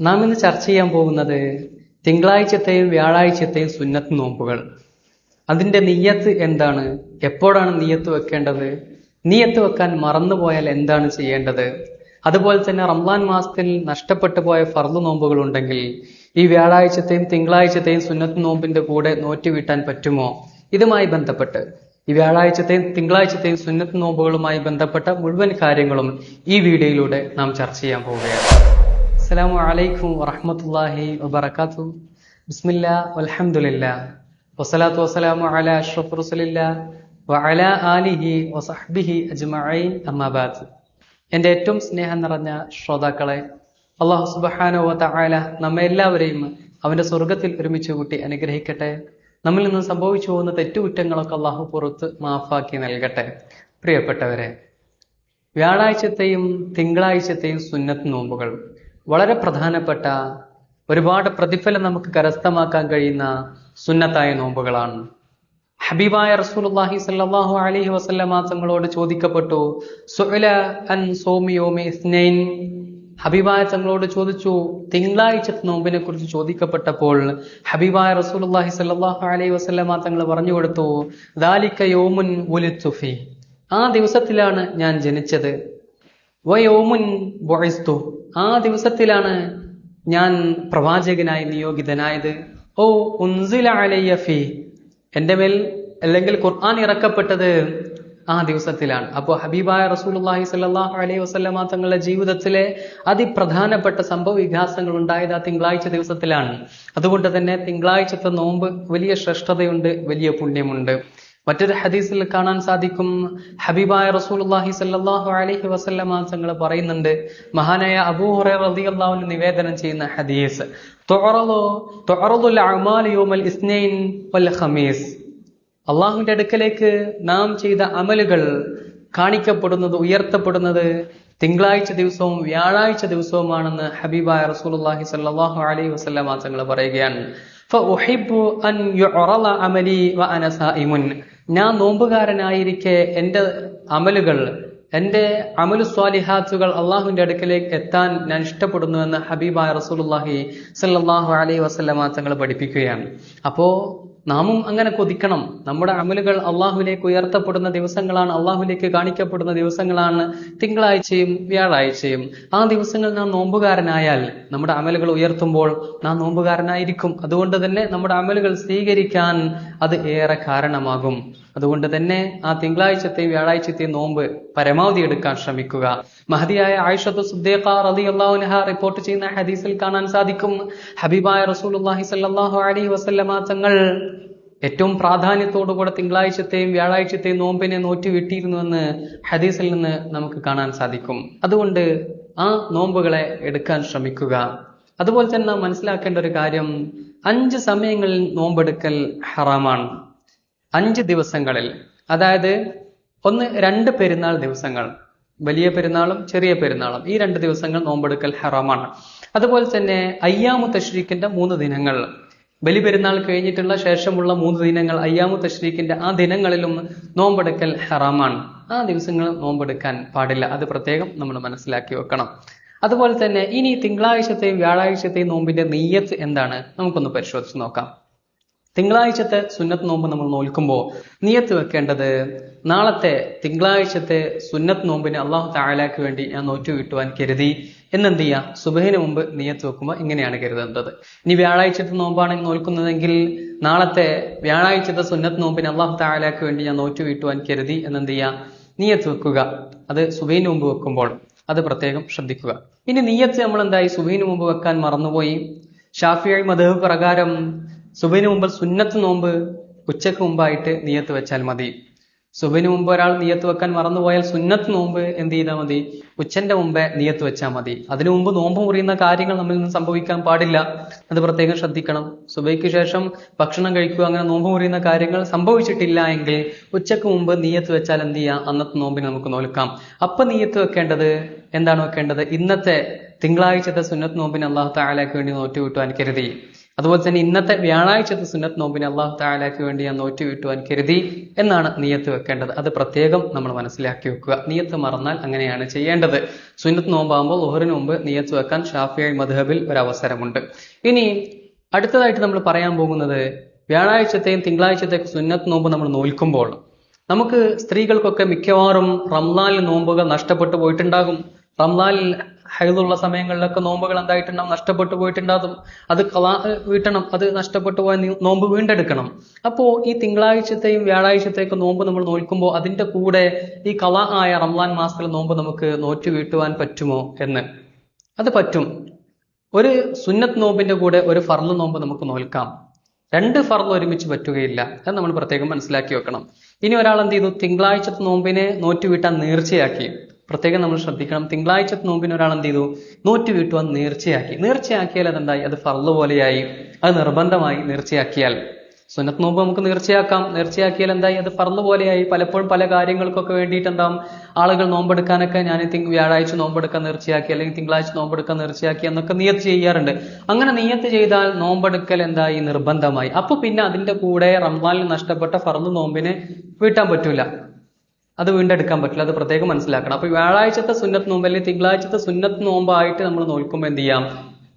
നാം ഇന്ന് ചർച്ച ചെയ്യാൻ പോകുന്നത് തിങ്കളാഴ്ചത്തെയും വ്യാഴാഴ്ചത്തെയും സുന്നത്ത് നോമ്പുകൾ. അതിന്റെ നീയത്ത് എന്താണ്? എപ്പോഴാണ് നീയത്ത് വെക്കേണ്ടത്? നീയത്ത് വെക്കാൻ മറന്നുപോയാൽ എന്താണ് ചെയ്യേണ്ടത്? അതുപോലെ തന്നെ റംസാൻ മാസത്തിൽ നഷ്ടപ്പെട്ടു പോയ ഫർദ് നോമ്പുകൾ ഉണ്ടെങ്കിൽ ഈ വ്യാഴാഴ്ചത്തെയും തിങ്കളാഴ്ചത്തെയും സുന്നത്ത് നോമ്പിന്റെ കൂടെ നോറ്റ് വീട്ടാൻ പറ്റുമോ? ഇതുമായി ബന്ധപ്പെട്ട്. ഈ വ്യാഴാഴ്ചത്തെയും തിങ്കളാഴ്ചത്തെയും സുന്നത്ത് നോമ്പുകളുമായി ബന്ധപ്പെട്ട മുഴുവൻ കാര്യങ്ങളും ഈ വീഡിയോയിലൂടെ നാം ചർച്ച ചെയ്യാൻ പോവുകയാണ്. അസ്സലാമു അലൈക്കും വറഹ്മത്തുള്ളാഹി വബർക്കാത്തു ബിസ്മില്ല അലഹമുല്ല വസ്സലാത്തു വസ്സലാമു അലാ അഷ്റഫ് റസൂലില്ലാ വഅലാ ആലിഹി വസഹ്ബിഹി അജ്മഈൻ. അമ്മാ ബഅദ് എന്റെ ഏറ്റവും സ്നേഹം നിറഞ്ഞ ശ്രോതാക്കളെ അള്ളാഹു സുബ്ഹാനഹു വ തആല നമ്മെ എല്ലാവരെയും അവന്റെ സ്വർഗത്തിൽ ഒരുമിച്ച് കൂട്ടി അനുഗ്രഹിക്കട്ടെ. നമ്മിൽ നിന്ന് സംഭവിച്ചു പോകുന്ന തെറ്റുകുറ്റങ്ങളൊക്കെ അള്ളാഹു പുറത്ത് മാഫാക്കി നൽകട്ടെ. പ്രിയപ്പെട്ടവരെ വ്യാഴാഴ്ചത്തെയും തിങ്കളാഴ്ചത്തെയും സുന്നത്ത് നോമ്പുകൾ. വളരെ പ്രധാനപ്പെട്ട ഒരുപാട് പ്രതിഫലം നമുക്ക് കരസ്ഥമാക്കാൻ കഴിയുന്ന സുന്നത്തായ നോമ്പുകളാണ്. ഹബീബായ റസൂലുള്ളാഹി സ്വല്ലല്ലാഹു അലൈഹി വസല്ലമ തങ്ങളോട് ചോദിക്കപ്പെട്ടു സുഅല അൻ സോമി യോമി ഇസ്നൈൻ? ഹബീബായ തങ്ങളോട് ചോദിച്ചു തിങ്കളാഴ്ച നോമ്പിനെ കുറിച്ച് ചോദിക്കപ്പെട്ടപ്പോൾ ഹബീബായ റസൂലുള്ളാഹി സ്വല്ലല്ലാഹു അലൈഹി വസല്ലമ തങ്ങൾ പറഞ്ഞു കൊടുത്തു ദാലിക യോമുൻ ഉലിത്തു ഫീ. ആ ദിവസത്തിലാണ് ഞാൻ ജനിച്ചത്. വയോമുൻ ബൊഴിസ്തു ആ ദിവസത്തിലാണ് ഞാൻ പ്രവാചകനായി നിയോഗിതനായത്. ഓ ഉൻസില എന്റെ മേൽ അല്ലെങ്കിൽ ഖുർആൻ ഇറക്കപ്പെട്ടത് ആ ദിവസത്തിലാണ്. അപ്പോൾ ഹബീബായ റസൂലുള്ളാഹി സ്വല്ലല്ലാഹു അലൈഹി വസ്ലമാ തങ്ങളുടെ ജീവിതത്തിലെ അതിപ്രധാനപ്പെട്ട സംഭവ വികാസങ്ങൾ ഉണ്ടായത് ആ തിങ്കളാഴ്ച ദിവസത്തിലാണ്. അതുകൊണ്ട് തന്നെ തിങ്കളാഴ്ചത്തെ നോമ്പ് വലിയ ശ്രേഷ്ഠതയുണ്ട് വലിയ പുണ്യമുണ്ട്. മറ്റൊരു ഹദീസിൽ കാണാൻ സാധിക്കും. ഹബീബായ റസൂലുള്ളാഹി സല്ലാഹു അലഹി വസല്ലമ തങ്ങൾ പറയുന്നുണ്ട് മഹാനായ അബൂ ഹുറൈറ റളിയല്ലാഹു നിവേദനം ചെയ്യുന്ന ഹദീസ് അള്ളാഹുവിന്റെ അടുക്കലേക്ക് നാം ചെയ്ത അമലുകൾ കാണിക്കപ്പെടുന്നത് ഉയർത്തപ്പെടുന്നത് തിങ്കളാഴ്ച ദിവസവും വ്യാഴാഴ്ച ദിവസവുമാണെന്ന് ഹബീബായ റസൂലുള്ളാഹി സല്ലാഹു അലൈഹി വസല്ലമ തങ്ങൾ പറയുകയാണ്. ഞാൻ നോമ്പുകാരനായിരിക്കെ എന്റെ അമലുകൾ എന്റെ അമലു സ്വാലിഹാത്തുകൾ അള്ളാഹുവിന്റെ അടുക്കലേക്ക് എത്താൻ ഞാൻ ഇഷ്ടപ്പെടുന്നുവെന്ന് ഹബീബായ റസൂലുള്ളാഹി സല്ലാഹു അലൈഹി വസല്ലമ തങ്ങൾ പഠിപ്പിക്കുകയാണ്. അപ്പോ നാമും അങ്ങനെ കൊതിക്കണം. നമ്മുടെ അമലുകൾ അള്ളാഹുലേക്ക് ഉയർത്തപ്പെടുന്ന ദിവസങ്ങളാണ് അള്ളാഹുലേക്ക് കാണിക്കപ്പെടുന്ന ദിവസങ്ങളാണ് തിങ്കളാഴ്ചയും വ്യാഴാഴ്ചയും. ആ ദിവസങ്ങൾ നാം നോമ്പുകാരനായാൽ നമ്മുടെ അമലുകൾ ഉയർത്തുമ്പോൾ നാം നോമ്പുകാരനായിരിക്കും. അതുകൊണ്ട് തന്നെ നമ്മുടെ അമലുകൾ സ്വീകരിക്കാൻ അത് ഏറെ കാരണമാകും. അതുകൊണ്ട് തന്നെ ആ തിങ്കളാഴ്ചത്തെയും വ്യാഴാഴ്ചത്തെയും നോമ്പ് പരമാവധി എടുക്കാൻ ശ്രമിക്കുക. മഹതിയായ ആയിഷത്ത് സുദ്ദേഖ റളിയല്ലാഹു അള്ളാഹുനഹ റിപ്പോർട്ട് ചെയ്യുന്ന ഹദീസിൽ കാണാൻ സാധിക്കും. ഹബീബായ റസൂലുള്ളാഹി സ്വല്ലല്ലാഹു അലൈഹി വസല്ലമ തങ്ങൾ ഏറ്റവും പ്രാധാന്യത്തോടുകൂടെ തിങ്കളാഴ്ചത്തെയും വ്യാഴാഴ്ചത്തെയും നോമ്പിനെ നോറ്റി വിട്ടിരുന്നുവെന്ന് ഹദീസിൽ നിന്ന് നമുക്ക് കാണാൻ സാധിക്കും. അതുകൊണ്ട് ആ നോമ്പുകളെ എടുക്കാൻ ശ്രമിക്കുക. അതുപോലെ തന്നെ മനസ്സിലാക്കേണ്ട ഒരു കാര്യം അഞ്ച് സമയങ്ങളിൽ നോമ്പെടുക്കൽ ഹറാമാണ്. അഞ്ച് ദിവസങ്ങളിൽ അതായത് ഒന്ന് രണ്ട് പെരുന്നാൾ ദിവസങ്ങൾ വലിയ പെരുന്നാളും ചെറിയ പെരുന്നാളും ഈ രണ്ട് ദിവസങ്ങൾ നോമ്പെടുക്കൽ ഹറാമാണ്. അതുപോലെ തന്നെ അയ്യാമു തഷ്രീഖിന്റെ മൂന്ന് ദിനങ്ങൾ ബലി പെരുന്നാൾ കഴിഞ്ഞിട്ടുള്ള ശേഷമുള്ള മൂന്ന് ദിനങ്ങൾ അയ്യാമു തഷ്രീഖിന്റെ ആ ദിനങ്ങളിലും നോമ്പെടുക്കൽ ഹറാമാണ്. ആ ദിവസങ്ങൾ നോമ്പെടുക്കാൻ പാടില്ല അത് പ്രത്യേകം നമ്മൾ മനസ്സിലാക്കി വെക്കണം. അതുപോലെ തന്നെ ഇനി തിങ്കളാഴ്ചത്തെയും വ്യാഴാഴ്ചത്തെയും നോമ്പിന്റെ നെയ്യത്ത് എന്താണ്? നമുക്കൊന്ന് പരിശോധിച്ച് നോക്കാം. തിങ്കളാഴ്ചത്തെ സുന്നത്ത് നോമ്പ് നമ്മൾ നോൽക്കുമ്പോൾ നിയത്ത് വെക്കേണ്ടത് നാളത്തെ തിങ്കളാഴ്ചത്തെ സുന്നത്ത് നോമ്പിന് അള്ളാഹു താലാക്ക് വേണ്ടി ഞാൻ നോറ്റു കിട്ടുവാൻ കരുതി എന്നെന്ത് ചെയ്യാം? സുബഹിന് മുമ്പ് നിയത്ത് വെക്കുമ്പോൾ ഇങ്ങനെയാണ് കരുതേണ്ടത്. ഇനി വ്യാഴാഴ്ചത്തെ നോമ്പാണ് നോൽക്കുന്നതെങ്കിൽ നാളത്തെ വ്യാഴാഴ്ചത്തെ സുന്നത്ത് നോമ്പിന് അള്ളാഹു താലാക്ക് വേണ്ടി ഞാൻ നോറ്റു കിട്ടുവാൻ കരുതി എന്നെന്ത് ചെയ്യാം? നിയത്ത് വെക്കുക. അത് സുബഹിന് മുമ്പ് വെക്കുമ്പോൾ അത് പ്രത്യേകം ശ്രദ്ധിക്കുക. ഇനി നിയത്ത് നമ്മൾ എന്തായി സുബഹിന് മുമ്പ് വെക്കാൻ മറന്നുപോയി. ഷാഫിയായി മധവ് പ്രകാരം സുബഹിന് മുമ്പ് സുന്നത്ത് നോമ്പ് ഉച്ചയ്ക്ക് മുമ്പായിട്ട് നിയത്ത് വെച്ചാൽ മതി. സുബഹിന് മുമ്പ് ഒരാൾ നിയത്ത് വെക്കാൻ മറന്നുപോയാൽ സുന്നത്ത് നോമ്പ് എന്ത് ചെയ്താൽ മതി? ഉച്ചന്റെ മുമ്പേ നിയത്ത് വെച്ചാൽ മതി. അതിനു മുമ്പ് നോമ്പ് മുറിയുന്ന കാര്യങ്ങൾ നമ്മിൽ നിന്ന് സംഭവിക്കാൻ പാടില്ല. അത് പ്രത്യേകം ശ്രദ്ധിക്കണം. സുബൈക്ക് ശേഷം ഭക്ഷണം കഴിക്കുക അങ്ങനെ നോമ്പ് മുറിയുന്ന കാര്യങ്ങൾ സംഭവിച്ചിട്ടില്ല എങ്കിൽ ഉച്ചയ്ക്ക് മുമ്പ് നീയത്ത് വെച്ചാൽ എന്ത് ചെയ്യാം? അന്നത്തെ നോമ്പിന് നമുക്ക് നോൽക്കാം. അപ്പൊ നീയത്ത് വെക്കേണ്ടത് എന്താണ് വെക്കേണ്ടത്? ഇന്നത്തെ തിങ്കളാഴ്ചത്തെ സുന്നത്ത് നോമ്പിന് അള്ളാഹു താലാക്ക് വേണ്ടി നോറ്റ് കിട്ടുവാൻ കരുതി. അതുപോലെ തന്നെ ഇന്നത്തെ വ്യാഴാഴ്ചത്തെ സുന്നത്ത് നോമ്പിനെ അള്ളാഹു താലാക്ക് വേണ്ടി ഞാൻ നോറ്റ് വീട്ടുവാൻ കരുതി എന്നാണ് നീയത്ത് വെക്കേണ്ടത്. അത് പ്രത്യേകം നമ്മൾ മനസ്സിലാക്കി വെക്കുക. നീയത്ത് മറന്നാൽ അങ്ങനെയാണ് ചെയ്യേണ്ടത്. സുന്നത്ത് നോമ്പാകുമ്പോൾ ലോഹറിന് മുമ്പ് നീയത്ത് വെക്കാൻ ഷാഫിയായി മധുഹബിൽ ഒരു അവസരമുണ്ട് ഇനി അടുത്തതായിട്ട് നമ്മൾ പറയാൻ പോകുന്നത് വ്യാഴാഴ്ചത്തെയും തിങ്കളാഴ്ചത്തെയും സുന്നത്ത് നോമ്പ് നമ്മൾ നോൽക്കുമ്പോൾ നമുക്ക് സ്ത്രീകൾക്കൊക്കെ മിക്കവാറും റംലാലിൽ നോമ്പുകൾ നഷ്ടപ്പെട്ടു പോയിട്ടുണ്ടാകും. റംലാലിൽ ഹൈദുള്ള സമയങ്ങളിലൊക്കെ നോമ്പുകൾ എന്തായിട്ടുണ്ടാവും? നഷ്ടപ്പെട്ടു പോയിട്ടുണ്ടാകും. അത് കളാ വീട്ടണം. അത് നഷ്ടപ്പെട്ടു പോയ നോമ്പ് വീണ്ടെടുക്കണം. അപ്പോ ഈ തിങ്കളാഴ്ചത്തെയും വ്യാഴാഴ്ചത്തെയൊക്കെ നോമ്പ് നമ്മൾ നോക്കുമ്പോൾ അതിന്റെ കൂടെ ഈ കള ആയ റംലാൻ മാസത്തിലെ നോമ്പ് നമുക്ക് നോറ്റു വീട്ടുവാൻ പറ്റുമോ എന്ന്? അത് പറ്റും. ഒരു സുന്നത്ത് നോമ്പിന്റെ കൂടെ ഒരു ഫർൾ നോമ്പ് നമുക്ക് നോൽക്കാം. രണ്ട് ഫർൾ ഒരുമിച്ച് പറ്റുകയില്ല. അത് നമ്മൾ പ്രത്യേകം മനസ്സിലാക്കി വെക്കണം. ഇനി ഒരാൾ എന്ത് ചെയ്തു? തിങ്കളാഴ്ചത്തെ നോമ്പിനെ നോറ്റു വീട്ടാൻ നേർച്ചയാക്കി. പ്രത്യേകം നമ്മൾ ശ്രദ്ധിക്കണം. തിങ്കളാഴ്ച നോമ്പിന് ഒരാൾ എന്ത് ചെയ്തു? നോറ്റ് വീട്ടുവാൻ നേർച്ചയാക്കി. നേർച്ചയാക്കിയാൽ അതെന്തായി അത് ഫർൾ പോലെയായി. അത് നിർബന്ധമായി നേർച്ചയാക്കിയാൽ. സുന്നത്ത് നോമ്പ് നമുക്ക് നേർച്ചയാക്കാം. നേർച്ചയാക്കിയാൽ എന്തായി? അത് ഫർൾ പോലെയായി. പലപ്പോഴും പല കാര്യങ്ങൾക്കൊക്കെ വേണ്ടിയിട്ട് എന്താവും ആളുകൾ നോമ്പെടുക്കാനൊക്കെ ഞാൻ തിങ്ക് വ്യാഴാഴ്ച നോമ്പെടുക്കാൻ നേർച്ചയാക്കി അല്ലെങ്കിൽ തിങ്കളാഴ്ച നോമ്പെടുക്കാൻ നേർച്ചയാക്കി എന്നൊക്കെ നിയത്ത് ചെയ്യാറുണ്ട്. അങ്ങനെ നിയത്ത് ചെയ്താൽ നോമ്പെടുക്കൽ എന്തായി? നിർബന്ധമായി. അപ്പൊ പിന്നെ അതിന്റെ കൂടെ റംസാനിൽ നഷ്ടപ്പെട്ട ഫർൾ നോമ്പിനെ വീട്ടാൻ പറ്റൂല. അത് വീണ്ടെടുക്കാൻ പറ്റില്ല അത് പ്രത്യേകം മനസ്സിലാക്കണം. അപ്പൊ വ്യാഴാഴ്ചത്തെ സുന്നത്ത് നോമ്പ് അല്ലെങ്കിൽ തിങ്കളാഴ്ചത്തെ സുന്നത്ത് നോമ്പായിട്ട് നമ്മൾ നോൽക്കുമ്പോൾ എന്ത് ചെയ്യാം?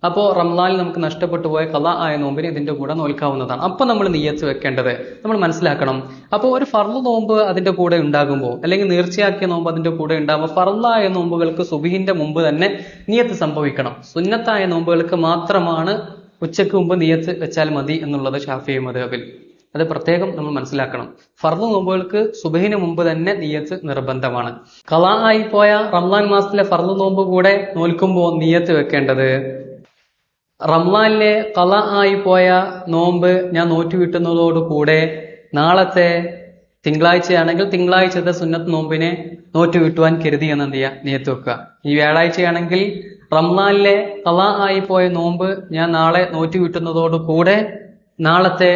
അപ്പോൾ റംലാനിൽ നമുക്ക് നഷ്ടപ്പെട്ടു പോയ കല ആയ നോമ്പിന് ഇതിന്റെ കൂടെ നോൽക്കാവുന്നതാണ്. അപ്പൊ നമ്മൾ നീയച്ച് വെക്കേണ്ടത്. നമ്മൾ മനസ്സിലാക്കണം. അപ്പോൾ ഒരു ഫർൾ നോമ്പ് അതിന്റെ കൂടെ ഉണ്ടാകുമ്പോൾ അല്ലെങ്കിൽ നീർച്ചയാക്കിയ നോമ്പ് അതിന്റെ കൂടെ ഉണ്ടാകുമ്പോൾ ഫർളായ നോമ്പുകൾക്ക് സുബിഹിന്റെ മുമ്പ് തന്നെ നീയത്ത് സംഭവിക്കണം. സുന്നത്തായ നോമ്പുകൾക്ക് മാത്രമാണ് ഉച്ചയ്ക്ക് മുമ്പ് നീയത്ത് വെച്ചാൽ മതി എന്നുള്ളത് ഷാഫി മധുബിൽ അത് പ്രത്യേകം നമ്മൾ മനസ്സിലാക്കണം. ഫർദ് നോമ്പുകൾക്ക് സുബഹിന് മുമ്പ് തന്നെ നീയത്ത് നിർബന്ധമാണ്. കലാ ആയി പോയ റംലാൻ മാസത്തിലെ ഫർദ് നോമ്പ് കൂടെ നോൽക്കുമ്പോൾ നീയത്ത് വെക്കേണ്ടത്? റംലാനിലെ കല ആയി പോയ നോമ്പ് ഞാൻ നോറ്റുവിട്ടുന്നതോടുകൂടെ നാളത്തെ തിങ്കളാഴ്ചയാണെങ്കിൽ തിങ്കളാഴ്ചത്തെ സുന്നത്ത് നോമ്പിനെ നോറ്റുവിട്ടുവാൻ കരുതി എന്ന് എന്ത് ചെയ്യുക നീയത്ത് വെക്കുക. ഈ വ്യാഴാഴ്ചയാണെങ്കിൽ റംലാനിലെ ആയി പോയ നോമ്പ് ഞാൻ നാളെ നോറ്റുവിട്ടുന്നതോടുകൂടെ നാളത്തെ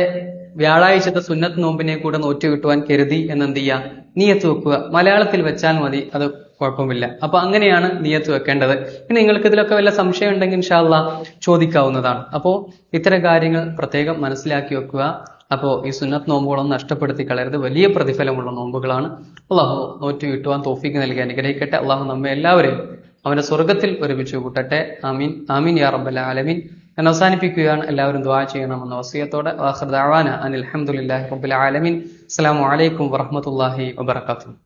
വ്യാഴാഴ്ചത്തെ സുന്നത്ത് നോമ്പിനെ കൂടെ നോറ്റ് കിട്ടുവാൻ കരുതി എന്ന് എന്ത് ചെയ്യുക നീയത്ത് വെക്കുക. മലയാളത്തിൽ വെച്ചാൽ മതി. അത് കുഴപ്പമില്ല. അപ്പൊ അങ്ങനെയാണ് നീയത്ത് വെക്കേണ്ടത്. പിന്നെ നിങ്ങൾക്ക് ഇതിലൊക്കെ വല്ല സംശയം ഉണ്ടെങ്കിൽ ഇൻഷാല്ല ചോദിക്കാവുന്നതാണ്. അപ്പോൾ ഇത്തരം കാര്യങ്ങൾ പ്രത്യേകം മനസ്സിലാക്കി വെക്കുക. അപ്പോൾ ഈ സുന്നത്ത് നോമ്പുകളൊന്നും നഷ്ടപ്പെടുത്തി കളയരുത്. വലിയ പ്രതിഫലമുള്ള നോമ്പുകളാണ്. അള്ളാഹു നോറ്റ് കിട്ടുവാൻ തോഫിക്ക് നൽകി അനുഗ്രഹിക്കട്ടെ. അള്ളാഹു നമ്മെ എല്ലാവരെയും അവന്റെ സ്വർഗത്തിൽ ഒരുമിച്ച് കൂട്ടട്ടെ. ആമീൻ. ആമീൻ യാ റബ്ബൽ ആലമീൻ. ഞാൻ അവസാനിപ്പിക്കുകയാണ്. എല്ലാവരും ദ്വാ ചെയ്യണമെന്ന വസിയത്തോടെ. വാഹൃദാവാന അനിൽ അലഹമുല്ലാഹി റബ്ബുൽ ആലമീൻ. അസ്സലാമു അലൈക്കും വറഹ്മത്തുള്ളാഹി വബറകാതുഹു.